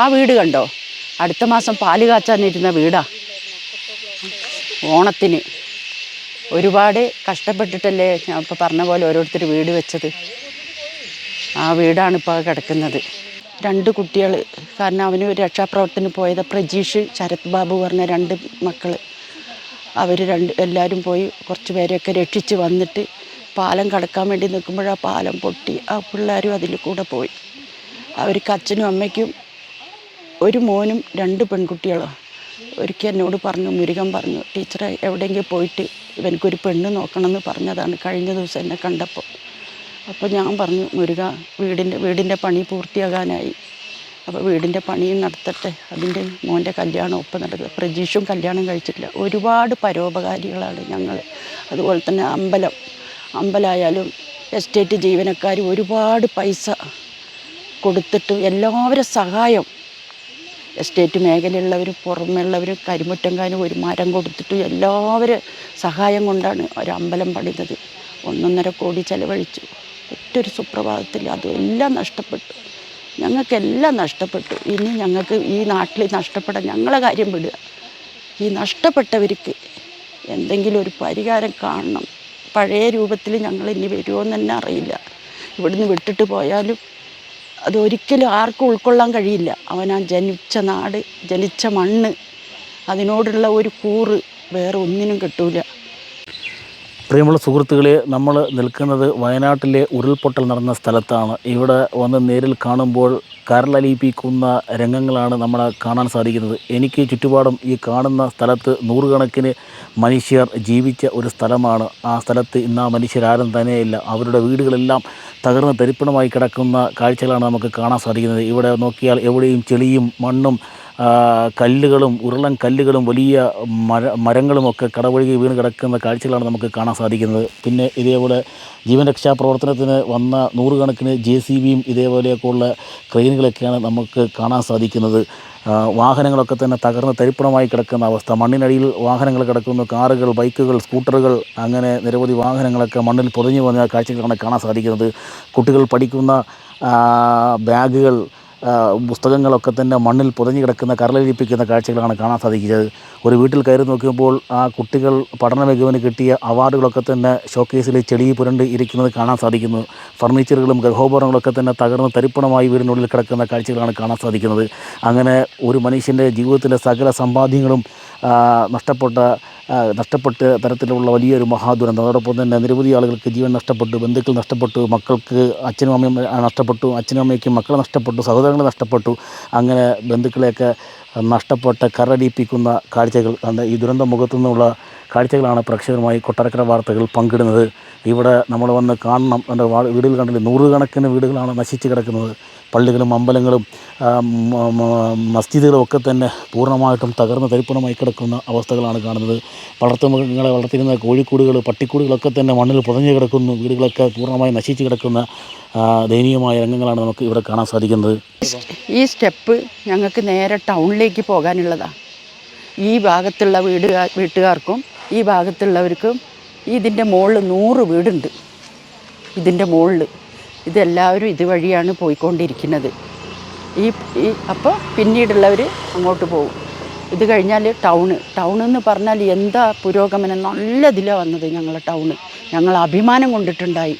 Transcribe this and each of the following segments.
ആ വീട് കണ്ടോ? അടുത്ത മാസം പാൽ കാച്ചാനിരുന്ന വീടാ. ഓണത്തിന്. ഒരുപാട് കഷ്ടപ്പെട്ടിട്ടല്ലേ ഞാൻ ഇപ്പോൾ പറഞ്ഞ പോലെ ഓരോരുത്തർ വീട് വെച്ചത്. ആ വീടാണ് ഇപ്പോൾ കിടക്കുന്നത്. രണ്ട് കുട്ടികൾ കാരണം അവന് രക്ഷാപ്രവർത്തനം പോയത് പ്രജീഷ് ശരത് ബാബു പറഞ്ഞ രണ്ട് മക്കൾ അവർ രണ്ട് എല്ലാവരും പോയി കുറച്ച് പേരെയൊക്കെ രക്ഷിച്ച് വന്നിട്ട് പാലം കടക്കാൻ വേണ്ടി നിൽക്കുമ്പോൾ ആ പാലം പൊട്ടി. ആ പിള്ളേരും അതിൽ കൂടെ പോയി. അവർക്ക് അച്ഛനും അമ്മയ്ക്കും ഒരു മോനും രണ്ട് പെൺകുട്ടികളോ? ഒരിക്കൽ എന്നോട് പറഞ്ഞു മുരുകൻ പറഞ്ഞു ടീച്ചറെ എവിടെയെങ്കിലും പോയിട്ട് ഇവനക്കൊരു പെണ്ണ് നോക്കണമെന്ന് പറഞ്ഞതാണ് കഴിഞ്ഞ ദിവസം എന്നെ കണ്ടപ്പോൾ. അപ്പോൾ ഞാൻ പറഞ്ഞു മുരുക വീടിന്റെ വീടിന്റെ പണി പൂർത്തിയാകാനായി. അപ്പോൾ വീടിന്റെ പണിയും നടത്തട്ടെ. അതിന്റെ മോന്റെ കല്യാണം ഒപ്പം നടക്കുക. പ്രജീഷും കല്യാണം കഴിച്ചിട്ടില്ല. ഒരുപാട് പരോപകാരികളാണ് ഞങ്ങൾ. അതുപോലെ തന്നെ അമ്പലം അമ്പലമായാലും എസ്റ്റേറ്റ് ജീവനക്കാർ ഒരുപാട് പൈസ കൊടുത്തിട്ട് എല്ലാവരും സഹായം എസ്റ്റേറ്റ് മേഖലയുള്ളവർ പുറമെയുള്ളവർ കരിമുറ്റങ്കാനും ഒരു മരം കൊടുത്തിട്ട് എല്ലാവരും സഹായം കൊണ്ടാണ് ഒരു അമ്പലം പണിതത്. ഒന്നൊന്നര കോടി ചെലവഴിച്ചു. ഒറ്റൊരു സുപ്രഭാതത്തിൽ അതെല്ലാം നഷ്ടപ്പെട്ടു. ഞങ്ങൾക്കെല്ലാം നഷ്ടപ്പെട്ടു. ഇനി ഞങ്ങൾക്ക് ഈ നാട്ടിൽ നഷ്ടപ്പെടാൻ ഞങ്ങളെ കാര്യം വിടുക. ഈ നഷ്ടപ്പെട്ടവർക്ക് എന്തെങ്കിലും ഒരു പരിഹാരം കാണണം. പഴയ രൂപത്തിൽ ഞങ്ങൾ ഇനി വരുമോ എന്ന് തന്നെ അറിയില്ല. ഇവിടുന്ന് വിട്ടിട്ട് പോയാലും അതൊരിക്കലും ആർക്കും ഉൾക്കൊള്ളാൻ കഴിയില്ല. അവനാ ജനിച്ച നാട് ജനിച്ച മണ്ണ്. അതിനോടുള്ള ഒരു കൂറ് വേറെ ഒന്നിനും കിട്ടൂല. പ്രിയമുള്ള സുഹൃത്തുക്കളെ നമ്മൾ നിൽക്കുന്നത് വയനാട്ടിലെ ഉരുൾപൊട്ടൽ നടന്ന സ്ഥലത്താണ്. ഇവിടെ വന്ന് നേരിൽ കാണുമ്പോൾ കരളലിയിപ്പിക്കുന്ന രംഗങ്ങളാണ് നമ്മൾ കാണാൻ സാധിക്കുന്നത്. എനിക്ക് ചുറ്റുപാടും ഈ കാണുന്ന സ്ഥലത്ത് നൂറുകണക്കിന് മനുഷ്യർ ജീവിച്ച ഒരു സ്ഥലമാണ്. ആ സ്ഥലത്ത് ഇന്ന് ആ മനുഷ്യരാരും തന്നെയില്ല. അവരുടെ വീടുകളെല്ലാം തകർന്ന് തരിപ്പണമായി കിടക്കുന്ന കാഴ്ചകളാണ് നമുക്ക് കാണാൻ സാധിക്കുന്നത്. ഇവിടെ നോക്കിയാൽ എവിടെയും ചെളിയും മണ്ണും കല്ലുകളും ഉരുളൻ കല്ലുകളും വലിയ മര മരങ്ങളുമൊക്കെ കടവഴുകി വീണ് കിടക്കുന്ന കാഴ്ചകളാണ് നമുക്ക് കാണാൻ സാധിക്കുന്നത്. പിന്നെ ഇതേപോലെ ജീവൻ രക്ഷാ പ്രവർത്തനത്തിന് വന്ന നൂറുകണക്കിന് ജെ സി ബിയും ഇതേപോലെയൊക്കെയുള്ള ക്രെയിനുകളൊക്കെയാണ് നമുക്ക് കാണാൻ സാധിക്കുന്നത്. വാഹനങ്ങളൊക്കെ തന്നെ തകർന്ന് തരിപ്പണമായി കിടക്കുന്ന അവസ്ഥ. മണ്ണിനടിയിൽ വാഹനങ്ങൾ കിടക്കുന്നു. കാറുകൾ ബൈക്കുകൾ സ്കൂട്ടറുകൾ അങ്ങനെ നിരവധി വാഹനങ്ങളൊക്കെ മണ്ണിൽ പൊതിഞ്ഞു വന്ന കാഴ്ചകളാണ് കാണാൻ സാധിക്കുന്നത്. കുട്ടികൾ പഠിക്കുന്ന ബാഗുകൾ പുസ്തകങ്ങളൊക്കെ തന്നെ മണ്ണിൽ പുതഞ്ഞു കിടക്കുന്ന കരളിരിപ്പിക്കുന്ന കാഴ്ചകളാണ് കാണാൻ സാധിക്കുന്നത്. ഒരു വീട്ടിൽ കയറി നോക്കുമ്പോൾ ആ കുട്ടികൾ പഠന മികവിന് കിട്ടിയ അവാർഡുകളൊക്കെ തന്നെ ഷോക്കേസിൽ ചെടി പുരണ്ട് ഇരിക്കുന്നത് കാണാൻ സാധിക്കുന്നു. ഫർണിച്ചറുകളും ഗൃഹോപകരണങ്ങളൊക്കെ തന്നെ തകർന്ന് തരിപ്പണമായി വീടിനുള്ളിൽ കിടക്കുന്ന കാഴ്ചകളാണ് കാണാൻ സാധിക്കുന്നത്. അങ്ങനെ ഒരു മനുഷ്യന്റെ ജീവിതത്തിലെ സകല സമ്പാദ്യങ്ങളും നഷ്ടപ്പെട്ട നഷ്ടപ്പെട്ട തരത്തിലുള്ള വലിയൊരു മഹാദുരന്തം. അതോടൊപ്പം തന്നെ നിരവധി ആളുകൾക്ക് ജീവൻ നഷ്ടപ്പെട്ടു ബന്ധുക്കൾ നഷ്ടപ്പെട്ടു മക്കൾക്ക് അച്ഛനും അമ്മയും നഷ്ടപ്പെട്ടു അച്ഛനും അമ്മയ്ക്കും മക്കളെ നഷ്ടപ്പെട്ടു സഹോദരങ്ങൾ നഷ്ടപ്പെട്ടു. അങ്ങനെ ബന്ധുക്കളെയൊക്കെ നഷ്ടപ്പെട്ട കരടിപ്പിക്കുന്ന കാഴ്ചകൾ ഈ ദുരന്ത മുഖത്തു നിന്നുള്ള കാഴ്ചകളാണ് പ്രേക്ഷകരുമായി കൊട്ടാരക്കര വാർത്തകൾ പങ്കിടുന്നത്. ഇവിടെ നമ്മൾ വന്ന് കാണണം എന്റെ വീടുകൾ കണ്ടില്ലേ? നൂറുകണക്കിന് വീടുകളാണ് നശിച്ച് കിടക്കുന്നത്. പള്ളികളും അമ്പലങ്ങളും മസ്ജിദുകളും ഒക്കെ തന്നെ പൂർണമായിട്ടും തകർന്ന് തരിപ്പണമായി കിടക്കുന്ന അവസ്ഥകളാണ് കാണുന്നത്. വളർത്തുമൃഗങ്ങളെ വളർത്തിയിരുന്ന കോഴിക്കൂടുകൾ പട്ടിക്കൂടുകളൊക്കെ തന്നെ മണ്ണിൽ പുതഞ്ഞു കിടക്കുന്നു. വീടുകളൊക്കെ പൂർണമായി നശിച്ച് കിടക്കുന്ന ദയനീയമായ രംഗങ്ങളാണ് നമുക്ക് ഇവിടെ കാണാൻ സാധിക്കുന്നത്. ഈ സ്റ്റെപ്പ് ഞങ്ങൾക്ക് നേരെ ടൗണിലേക്ക് പോകാനുള്ളതാണ് ഈ ഭാഗത്തുള്ള വീട് വീട്ടുകാർക്കും ഈ ഭാഗത്തുള്ളവർക്കും ഇതിന്റെ മുകളിൽ നൂറ് വീടുണ്ട്. ഇതിന്റെ മുകളിൽ ഇതെല്ലാവരും ഇതുവഴിയാണ് പോയിക്കൊണ്ടിരിക്കുന്നത്. ഈ ഈ അപ്പോൾ പിന്നീടുള്ളവർ അങ്ങോട്ട് പോകും. ഇത് കഴിഞ്ഞാൽ ടൗണ്. ടൗൺ എന്ന് പറഞ്ഞാൽ എന്താ പുരോഗമനം? നല്ല ഇതിലാണ് വന്നത് ഞങ്ങളെ ടൗണ്. ഞങ്ങൾ അഭിമാനം കൊണ്ടിട്ടുണ്ടായി.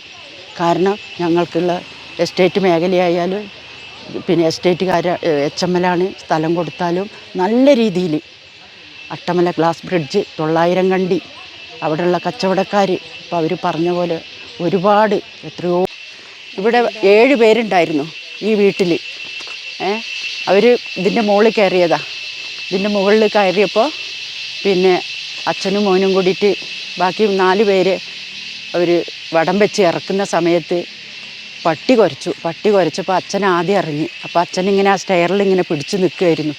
കാരണം ഞങ്ങൾക്കുള്ള എസ്റ്റേറ്റ് മേഖലയായാലും പിന്നെ എസ്റ്റേറ്റുകാർ എച്ച് എം എല്ലാണ് സ്ഥലം കൊടുത്താലും നല്ല രീതിയിൽ അട്ടമല ഗ്ലാസ് ബ്രിഡ്ജ് തൊള്ളായിരം കണ്ടി അവിടെയുള്ള കച്ചവടക്കാർ ഇപ്പോൾ അവർ പറഞ്ഞ പോലെ ഒരുപാട് എത്രയോ ഇവിടെ ഏഴ് പേരുണ്ടായിരുന്നു ഈ വീട്ടിൽ അവർ ഇതിന്റെ മുകളിൽ കയറിയതാ. ഇതിന്റെ മുകളിൽ കയറിയപ്പോൾ പിന്നെ അച്ഛനും മോനും കൂടിയിട്ട് ബാക്കി നാല് പേര് അവർ വടം വെച്ച് ഇറക്കുന്ന സമയത്ത് പട്ടി കുരച്ചു. പട്ടി കുരച്ചപ്പോൾ അച്ഛൻ ആദ്യം ഇറങ്ങി. അപ്പോൾ അച്ഛൻ ഇങ്ങനെ ആ സ്റ്റെയറിൽ ഇങ്ങനെ പിടിച്ചു നിൽക്കുമായിരുന്നു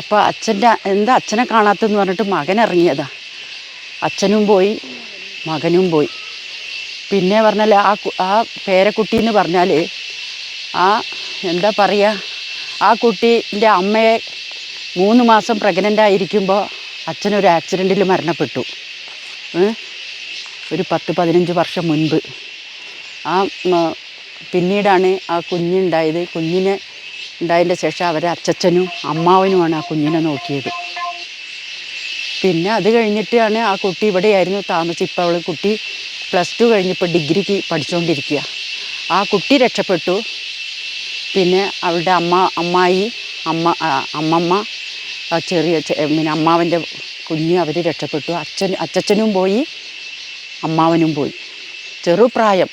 അപ്പോൾ അച്ഛന്റെ എന്താ അച്ഛനെ കാണാത്തെന്ന് പറഞ്ഞിട്ട് മകൻ ഇറങ്ങിയതാ. അച്ഛനും പോയി മകനും പോയി. പിന്നെ പറഞ്ഞാൽ ആ ആ പേരക്കുട്ടി എന്ന് പറഞ്ഞാൽ ആ എന്താ പറയുക ആ കുട്ടീന്റെ അമ്മയെ മൂന്ന് മാസം പ്രഗ്നന്റ് ആയിരിക്കുമ്പോൾ അച്ഛനൊരു ആക്സിഡന്റിൽ മരണപ്പെട്ടു? ഒരു പത്ത് പതിനഞ്ച് വർഷം മുൻപ്. ആ പിന്നീടാണ് ആ കുഞ്ഞുണ്ടായത്. കുഞ്ഞിനെ ഉണ്ടായതിന്റെ ശേഷം അവരെ അച്ചച്ചനും അമ്മാവനുമാണ് ആ കുഞ്ഞിനെ നോക്കിയത്. പിന്നെ അത് കഴിഞ്ഞിട്ടാണ് ആ കുട്ടി ഇവിടെയായിരുന്നു താമസിച്ച് ഇപ്പോൾ അവൾ കുട്ടി പ്ലസ് ടു കഴിഞ്ഞപ്പോൾ ഡിഗ്രിക്ക് പഠിച്ചുകൊണ്ടിരിക്കുക ആ കുട്ടി രക്ഷപ്പെട്ടു. പിന്നെ അവളുടെ അമ്മ അമ്മായി അമ്മ അമ്മമ്മ ചെറിയ പിന്നെ അമ്മാവന്റെ കുഞ്ഞ് അവർ രക്ഷപ്പെട്ടു. അച്ഛൻ അച്ചച്ചനും പോയി അമ്മാവനും പോയി. ചെറുപ്രായം.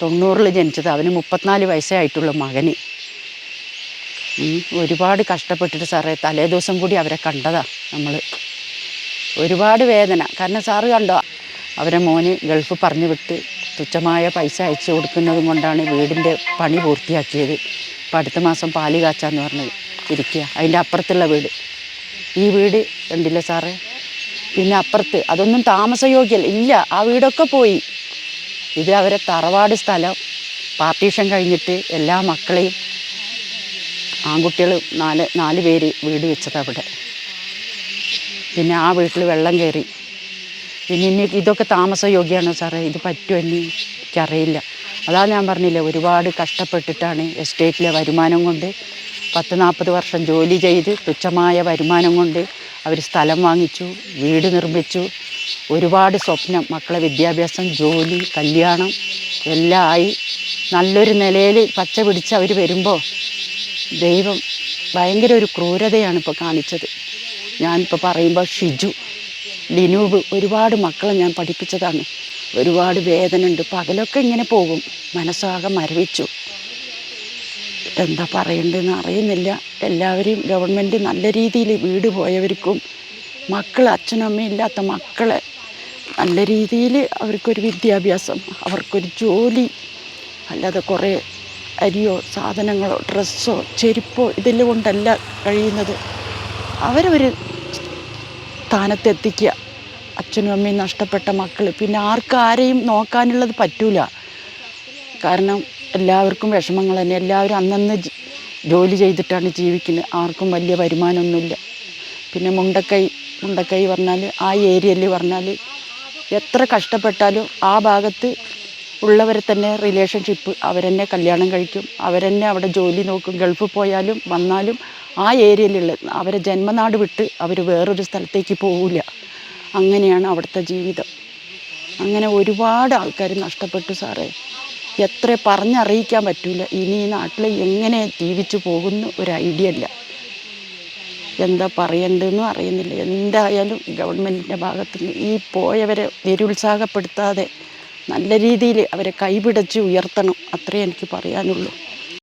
തൊണ്ണൂറിൽ ജനിച്ചത്. അവന് മുപ്പത്തിനാല് വയസ്സേ ആയിട്ടുള്ളൂ മകന്. ഒരുപാട് കഷ്ടപ്പെട്ടിട്ട് സാറേ തലേ ദിവസം കൂടി അവരെ കണ്ടതാണ് നമ്മൾ ഒരുപാട് വേദന. കാരണം സാറ് കണ്ടോ അവരെ മോന് ഗൾഫ് പറഞ്ഞു വിട്ട് തുച്ഛമായ പൈസ അയച്ചു കൊടുക്കുന്നതും കൊണ്ടാണ് വീടിന്റെ പണി പൂർത്തിയാക്കിയത്. ഇപ്പം അടുത്ത മാസം പാൽ കാച്ചാന്ന് പറഞ്ഞത് ഇരിക്കുക. അതിന്റെ അപ്പുറത്തുള്ള വീട്. ഈ വീട് കണ്ടില്ല സാറേ? പിന്നെ അപ്പുറത്ത് അതൊന്നും താമസയോഗ്യല്ല. ഇല്ല ആ വീടൊക്കെ പോയി. ഇത് അവരെ തറവാട് സ്ഥലം. പാർട്ടീഷൻ കഴിഞ്ഞിട്ട് എല്ലാ മക്കളെയും ആൺകുട്ടികൾ നാല് നാല് പേര് വീട് വെച്ചത് അവിടെ പിന്നെ ആ വീട്ടിൽ വെള്ളം കയറി. പിന്നെ ഇനി ഇതൊക്കെ താമസയോഗ്യമാണോ സാറേ? ഇത് പറ്റുമോ എന്ന് എനിക്കറിയില്ല. അതാ ഞാൻ പറഞ്ഞില്ലേ ഒരുപാട് കഷ്ടപ്പെട്ടിട്ടാണ് എസ്റ്റേറ്റിലെ വരുമാനം കൊണ്ട് പത്ത് നാൽപ്പത് വർഷം ജോലി ചെയ്ത് തുച്ഛമായ വരുമാനം കൊണ്ട് അവർ സ്ഥലം വാങ്ങിച്ചു വീട് നിർമ്മിച്ചു. ഒരുപാട് സ്വപ്നം മക്കളെ വിദ്യാഭ്യാസം ജോലി കല്യാണം എല്ലാം ആയി നല്ലൊരു നിലയിൽ പച്ച പിടിച്ച് അവർ വരുമ്പോൾ ദൈവം ഭയങ്കര ഒരു ക്രൂരതയാണ് ഇപ്പോൾ കാണിച്ചത്. ഞാനിപ്പോൾ പറയുമ്പോൾ ഷിജു ലിനൂബ് ഒരുപാട് മക്കളെ ഞാൻ പഠിപ്പിച്ചതാണ്. ഒരുപാട് വേദന ഉണ്ട് പകലൊക്കെ ഇങ്ങനെ പോകും. മനസ്സാകെ മരവിച്ചു. എന്താ പറയണ്ടെന്ന് അറിയുന്നില്ല. എല്ലാവരെയും ഗവൺമെന്റ് നല്ല രീതിയിൽ വീട് പോയവർക്കും മക്കൾ അച്ഛനും അമ്മയും ഇല്ലാത്ത മക്കളെ നല്ല രീതിയിൽ അവർക്കൊരു വിദ്യാഭ്യാസം അവർക്കൊരു ജോലി അല്ലാതെ കുറേ അരിയോ സാധനങ്ങളോ ഡ്രസ്സോ ചെരുപ്പോ ഇതെല്ലാം കൊണ്ടല്ല കഴിയുന്നത്. അവരൊരു സ്ഥാനത്തെത്തിക്കുക. അച്ഛനും അമ്മയും നഷ്ടപ്പെട്ട മക്കൾ പിന്നെ ആർക്കും ആരെയും നോക്കാനുള്ളത് പറ്റൂല. കാരണം എല്ലാവർക്കും വിഷമങ്ങൾ തന്നെ. എല്ലാവരും അന്നന്ന് ജോലി ചെയ്തിട്ടാണ് ജീവിക്കുന്നത്. ആർക്കും വലിയ വരുമാനമൊന്നുമില്ല. പിന്നെ മുണ്ടക്കൈ മുണ്ടക്കൈ പറഞ്ഞാൽ ആ ഏരിയയിൽ പറഞ്ഞാൽ എത്ര കഷ്ടപ്പെട്ടാലും ആ ഭാഗത്ത് ഉള്ളവരെ തന്നെ റിലേഷൻഷിപ്പ് അവരെന്നെ കല്യാണം കഴിക്കും. അവരെന്നെ അവിടെ ജോലി നോക്കും. ഗൾഫ് പോയാലും വന്നാലും ആ ഏരിയയിലുള്ള അവരെ ജന്മനാട് വിട്ട് അവർ വേറൊരു സ്ഥലത്തേക്ക് പോവില്ല. അങ്ങനെയാണ് അവിടുത്തെ ജീവിതം. അങ്ങനെ ഒരുപാട് ആൾക്കാർ നഷ്ടപ്പെട്ടു സാറേ. എത്ര പറഞ്ഞറിയിക്കാൻ പറ്റൂല. ഇനി ഈ നാട്ടിൽ എങ്ങനെ ജീവിച്ചു പോകുന്ന ഒരു ഐഡിയ ഇല്ല. എന്താ പറയേണ്ടതെന്നും അറിയുന്നില്ല. എന്തായാലും ഗവൺമെന്റിന്റെ ഭാഗത്ത് നിന്ന് ഈ പോയവരെ നിരുത്സാഹപ്പെടുത്താതെ നല്ല രീതിയിൽ അവരെ കൈപിടച്ച് ഉയർത്തണം. അത്രേ എനിക്ക് പറയാനുള്ളൂ.